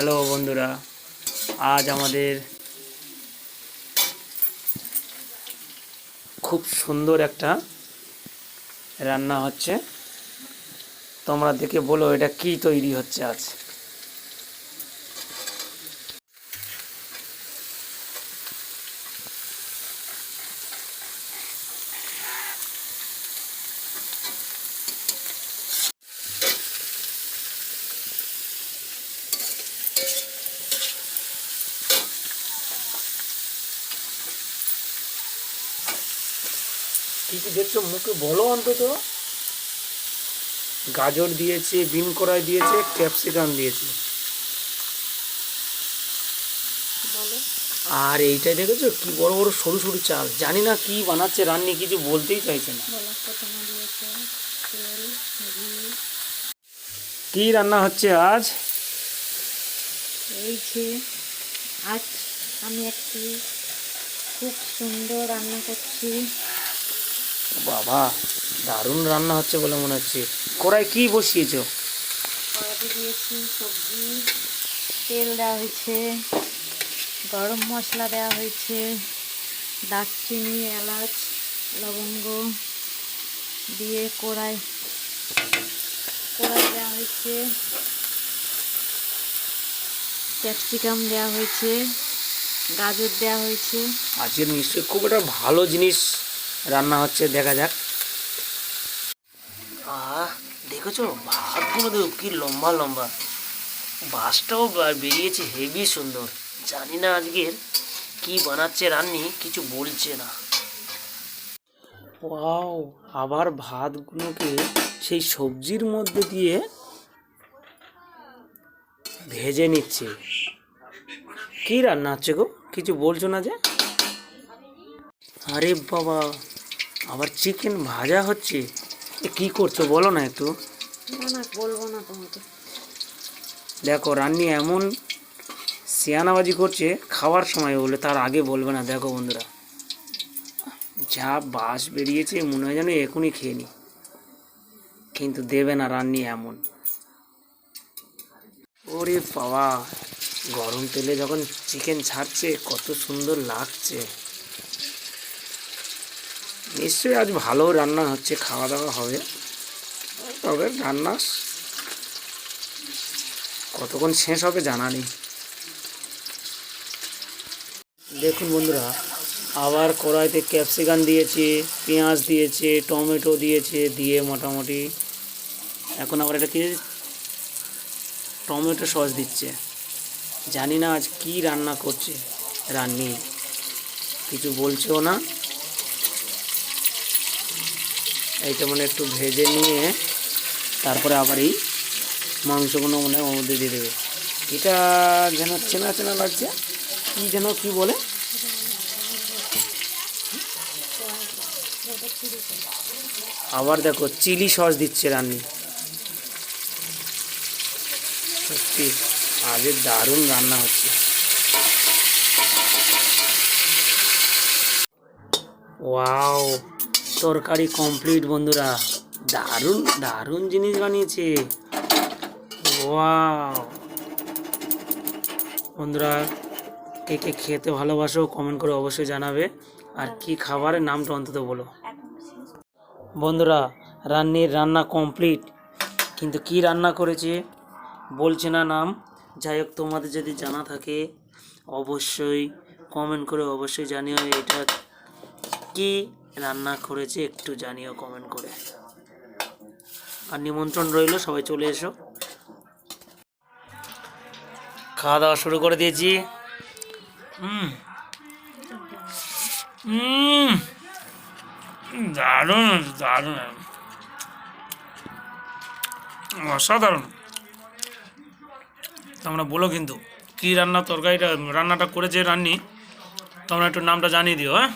Hello বন্ধুরা, আজ আমাদের খুব সুন্দর একটা রান্না হচ্ছে। তোমরা দেখে বলো এটা কি তৈরি হচ্ছে আজ। কি কি দেখছ মুখে বলো অন্তত। গাজর দিয়েছে বিন কড়াই দিয়েছে ক্যাপসিকাম দিয়েছে। আর এইটাই দেখেছ? কি বড় বড় সরু সরু চাল। জানি না কি বানাচ্ছে রান্নি কিছু বলতেই চাইছে না। কি রান্না হচ্ছে আজ? এই যে আজ আমি একটি খুব সুন্দর রান্না করছি। বাবা দারুণ রান্না হচ্ছে বলে মনে হচ্ছে। কড়াই কি বসিয়েছো? কড়াতে দিয়েছি সবজি তেল দেওয়া হয়েছে গরম মশলা দেওয়া হয়েছে দারচিনি এলাচ লবঙ্গ দিয়ে কড়াই কড়াই দেওয়া হয়েছে ক্যাপসিকাম দেওয়া হয়েছে গাজর দেওয়া হয়েছে। আজকের নিশ্চয়ই খুব একটা ভালো জিনিস রান্না হচ্ছে দেখা যাক। আহ দেখেছ? ভাতগুলো দেখো কি লম্বা লম্বা। বাসটাও বেরিয়েছে হেভি সুন্দর। জানি না আজকের কি বানাচ্ছে রান্নি কিছু বলছে না। ওয়াও আবার ভাতগুলোকে সেই সবজির মধ্যে দিয়ে ভেজে নিচ্ছে। কি রান্না হচ্ছে গো? কিছু বলছো না যে? আরে বাবা আবার চিকেন ভাজা হচ্ছে? কি করছ বলো না একটু। না না বলব না তোমাকে। দেখো রান্নি এমন সিয়ানাবাজি করছে খাওয়ার সময় বলে তার আগে বলবে না। দেখো বন্ধুরা যা বাস বেরিয়েছে মনে হয় যেন এখনই খেয়ে নি। কিন্তু দেবে না রান্নি এমন। ওরে বাবা গরম তেলে যখন চিকেন ছাড়ছে কত সুন্দর লাগছে। নিশ্চয়ই আজ ভালো রান্না হচ্ছে খাওয়া দাওয়া হবে। তবে রান্না কতক্ষণ শেষ হবে জানা নেই। দেখুন বন্ধুরা, আবার কড়াইতে ক্যাপসিকাম দিয়েছে, পেঁয়াজ দিয়েছে, টমেটো দিয়েছে, দিয়ে মোটামুটি এখন আবার এটা কি টমেটো সস দিচ্ছে। জানি না আজ কি রান্না করছে, রান্নি। কিছু বলছেও না? এইটা মানে একটু ভেজে নিয়ে তারপরে আবার এই মাংসগুলো মনে হয় মধ্যে দিয়ে দেবে। এটা যেন চেনা চেনা লাগছে, কি যেন কি বলে? আবার দেখো চিলি সস দিচ্ছে রান্নি সত্যি আজের দারুণ রান্না হচ্ছে। ওয়াও। তরকারি কমপ্লিট বন্ধুরা। দারুণ দারুণ জিনিস বানিয়েছে। বন্ধুরা, কে কে খেতে ভালোবাসো কমেন্ট করে অবশ্যই জানাবে। আর কি খাবারের নামটা অন্তত বলো। বন্ধুরা, রান্নির রান্না কমপ্লিট কিন্তু কি রান্না করেছে, বলছে না নাম। যাই হোক, তোমাদের যদি জানা থাকে, অবশ্যই কমেন্ট করে অবশ্যই জানিও এটা কি রান্না করেছে, একটু জানিও কমেন্ট করে। আর নিমন্ত্রণ রইল, সবাই চলে এসো। খাওয়া দাওয়া শুরু করে দিয়েছি। দারুণ দারুণ। অসাধারণ। তোমরা বলো কিন্তু, কি রান্না তরকারিটা, রান্নাটা করেছে রান্নি? তোমরা একটু নামটা জানিয়ে দিও হ্যাঁ?